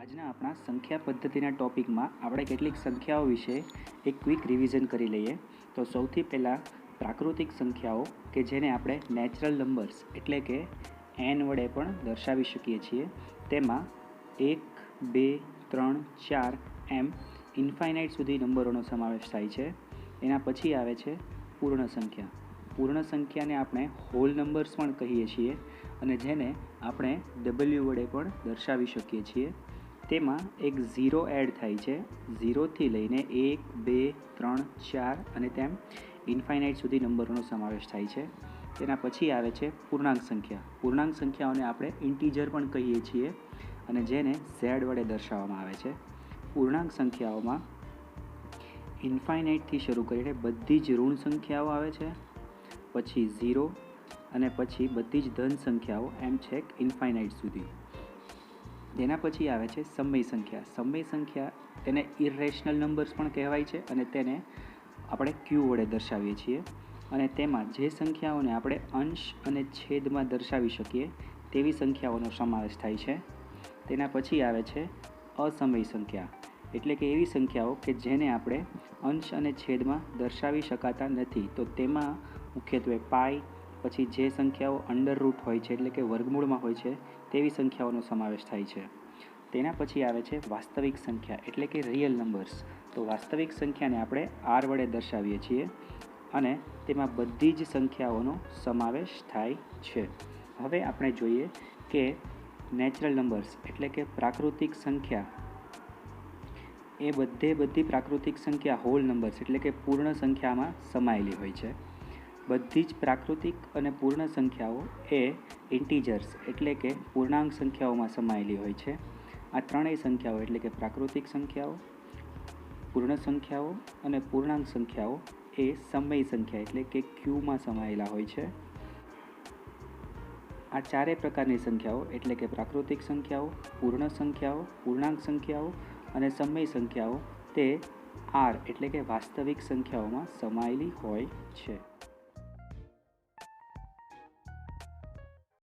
આજના આપણા સંખ્યા પદ્ધતિના ટોપિકમાં આપણે કેટલીક સંખ્યાઓ વિશે એક ક્વિક રિવિઝન કરી લઈએ. તો સૌથી પહેલાં પ્રાકૃતિક સંખ્યાઓ કે જેને આપણે નેચરલ નંબર્સ એટલે કે એન વડે પણ દર્શાવી શકીએ છીએ. તેમાં એક, બે, ત્રણ, ચાર એમ ઇન્ફાઇનાઇટ સુધી નંબરોનો સમાવેશ થાય છે. એના પછી આવે છે પૂર્ણ સંખ્યા. પૂર્ણ સંખ્યાને આપણે હોલ નંબર્સ પણ કહીએ છીએ અને જેને આપણે ડબલ્યુ વડે પણ દર્શાવી શકીએ છીએ. તેમાં એક ઝીરો એડ થાય છે. ઝીરોથી લઈને એક, બે, ત્રણ, ચાર અને તેમ ઇન્ફાઇનાઇટ સુધી નંબરોનો સમાવેશ થાય છે. તેના પછી આવે છે પૂર્ણાંક સંખ્યા. પૂર્ણાંક સંખ્યાઓને આપણે ઇન્ટીજર પણ કહીએ છીએ અને જેને ઝેડ વડે દર્શાવવામાં આવે છે. પૂર્ણાંક સંખ્યાઓમાં ઇન્ફાઇનાઇટથી શરૂ કરીને બધી જ ઋણ સંખ્યાઓ આવે છે. પછી ઝીરો અને પછી બધી જ ધન સંખ્યાઓ એમ છેક ઇન્ફાઇનાઇટ સુધી. તેના પછી આવે છે સમય સંખ્યા. સમય સંખ્યા તેને ઇરેશનલ નંબર્સ પણ કહેવાય છે અને તેને આપણે ક્યુ વડે દર્શાવીએ છીએ. અને તેમાં જે સંખ્યાઓને આપણે અંશ અને છેદમાં દર્શાવી શકીએ, તેવી સંખ્યાઓનો સમાવેશ થાય છે. તેના પછી આવે છે અસમય સંખ્યા. એટલે કે એવી સંખ્યાઓ કે જેને આપણે અંશ અને છેદમાં દર્શાવી શકાતા નથી. તો તેમાં મુખ્યત્વે પાય પછી જે સંખ્યાઓ અંડર રૂટ હોય છે, એટલે કે વર્ગમૂળમાં હોય છે તેવી સંખ્યાઓનો સમાવેશ થાય છે. તેના પછી આવે છે વાસ્તવિક સંખ્યા, એટલે કે રિયલ નંબર્સ તો વાસ્તવિક સંખ્યાને આપણે આર વડે દર્શાવીએ છીએ અને તેમાં બધી જ સંખ્યાઓનો સમાવેશ થાય છે. હવે આપણે જોઈએ કે નેચરલ નંબર્સ એટલે કે પ્રાકૃતિક સંખ્યા, એ બધે બધી પ્રાકૃતિક સંખ્યા હોલ નંબર્સ એટલે કે પૂર્ણ સંખ્યામાં સમાયેલી હોય છે. બધી જ પ્રાકૃતિક અને પૂર્ણ સંખ્યાઓ એ ઇન્ટીજર્સ, એટલે કે પૂર્ણાંક સંખ્યાઓમાં સમાયેલી હોય છે. આ ત્રણેય સંખ્યાઓ, એટલે કે પ્રાકૃતિક સંખ્યાઓ, પૂર્ણ સંખ્યાઓ અને પૂર્ણાંક સંખ્યાઓ એ સમય સંખ્યા, એટલે કે ક્યુમાં સમાયેલા હોય છે. આ ચારેય પ્રકારની સંખ્યાઓ, એટલે કે પ્રાકૃતિક સંખ્યાઓ, પૂર્ણ સંખ્યાઓ, પૂર્ણાંક સંખ્યાઓ અને સમય સંખ્યાઓ, તે આર, એટલે કે વાસ્તવિક સંખ્યાઓમાં સમાયેલી હોય છે.